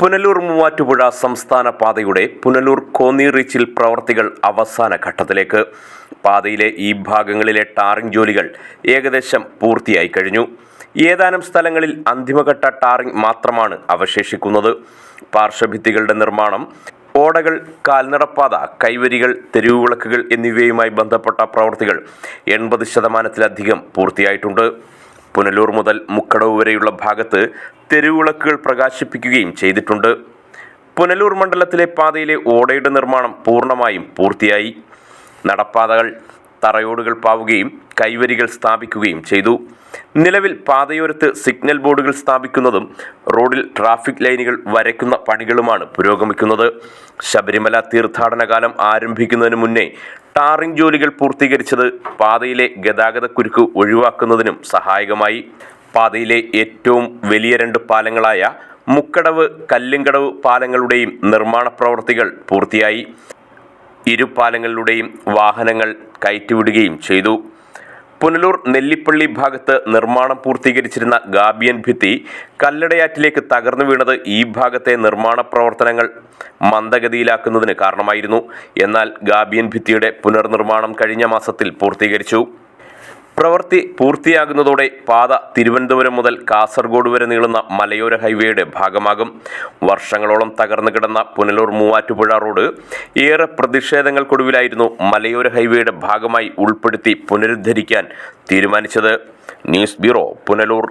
പുനലൂർ മൂവാറ്റുപുഴ സംസ്ഥാന പാതയുടെ പുനലൂർ കോന്നി റീച്ചിൽ പ്രവർത്തികൾ അവസാന ഘട്ടത്തിലേക്ക്. പാതയിലെ ഈ ഭാഗങ്ങളിലെ ടാറിംഗ് ജോലികൾ ഏകദേശം പൂർത്തിയായി കഴിഞ്ഞു. ഏതാനും സ്ഥലങ്ങളിൽ അന്തിമഘട്ട ടാറിംഗ് മാത്രമാണ് അവശേഷിക്കുന്നത്. പാർശ്വഭിത്തികളുടെ നിർമ്മാണം ഓടകൾ കാൽനടപ്പാത കൈവരികൾ തെരുവുവിളക്കുകൾ എന്നിവയുമായി ബന്ധപ്പെട്ട പ്രവൃത്തികൾ എൺപത് ശതമാനത്തിലധികം പൂർത്തിയായിട്ടുണ്ട്. പുനലൂർ മുതൽ മുക്കടവ് വരെയുള്ള ഭാഗത്ത് തെരുവുവിളക്കുകൾ പ്രകാശിപ്പിക്കുകയും ചെയ്തിട്ടുണ്ട്. പുനലൂർ മണ്ഡലത്തിലെ പാതയിലെ ഓടയുടെ നിർമ്മാണം പൂർണമായും പൂർത്തിയായി. നടപ്പാതകൾ തറയോടുകൾ പാവുകയും കൈവരികൾ സ്ഥാപിക്കുകയും ചെയ്തു. നിലവിൽ പാതയോരത്ത് സിഗ്നൽ ബോർഡുകൾ സ്ഥാപിക്കുന്നതും റോഡിൽ ട്രാഫിക് ലൈനുകൾ വരയ്ക്കുന്ന പണികളുമാണ് പുരോഗമിക്കുന്നത്. ശബരിമല തീർത്ഥാടന കാലം ആരംഭിക്കുന്നതിന് മുന്നേ ടാറിംഗ് ജോലികൾ പൂർത്തീകരിച്ചത് പാതയിലെ ഗതാഗതക്കുരുക്ക് ഒഴിവാക്കുന്നതിനും സഹായകമായി. പാതയിലെ ഏറ്റവും വലിയ രണ്ട് പാലങ്ങളായ മുക്കടവ് കല്ലുംകടവ് പാലങ്ങളുടെയും നിർമ്മാണ പ്രവൃത്തികൾ പൂർത്തിയായി. ഇരു പാലങ്ങളിലൂടെയും വാഹനങ്ങൾ കയറ്റിവിടുകയും ചെയ്തു. പുനലൂർ നെല്ലിപ്പള്ളി ഭാഗത്ത് നിർമ്മാണം പൂർത്തീകരിച്ചിരുന്ന ഗാബിയൻ ഭിത്തി കല്ലടയാറ്റിലേക്ക് തകർന്നു വീണത് ഈ ഭാഗത്തെ നിർമ്മാണ പ്രവർത്തനങ്ങൾ മന്ദഗതിയിലാക്കുന്നതിന് കാരണമായിരുന്നു. എന്നാൽ ഗാബിയൻ ഭിത്തിയുടെ പുനർനിർമ്മാണം കഴിഞ്ഞ മാസത്തിൽ പൂർത്തീകരിച്ചു. പ്രവൃത്തി പൂർത്തിയാകുന്നതോടെ പാത തിരുവനന്തപുരം മുതൽ കാസർഗോഡ് വരെ നീളുന്ന മലയോര ഹൈവേയുടെ ഭാഗമാകും. വർഷങ്ങളോളം തകർന്നു കിടന്ന പുനലൂർ മൂവാറ്റുപുഴ റോഡ് ഏറെ പ്രതിഷേധങ്ങൾക്കൊടുവിലായിരുന്നു മലയോര ഹൈവേയുടെ ഭാഗമായി ഉൾപ്പെടുത്തി പുനരുദ്ധരിക്കാൻ തീരുമാനിച്ചത്. News bureau Punalur.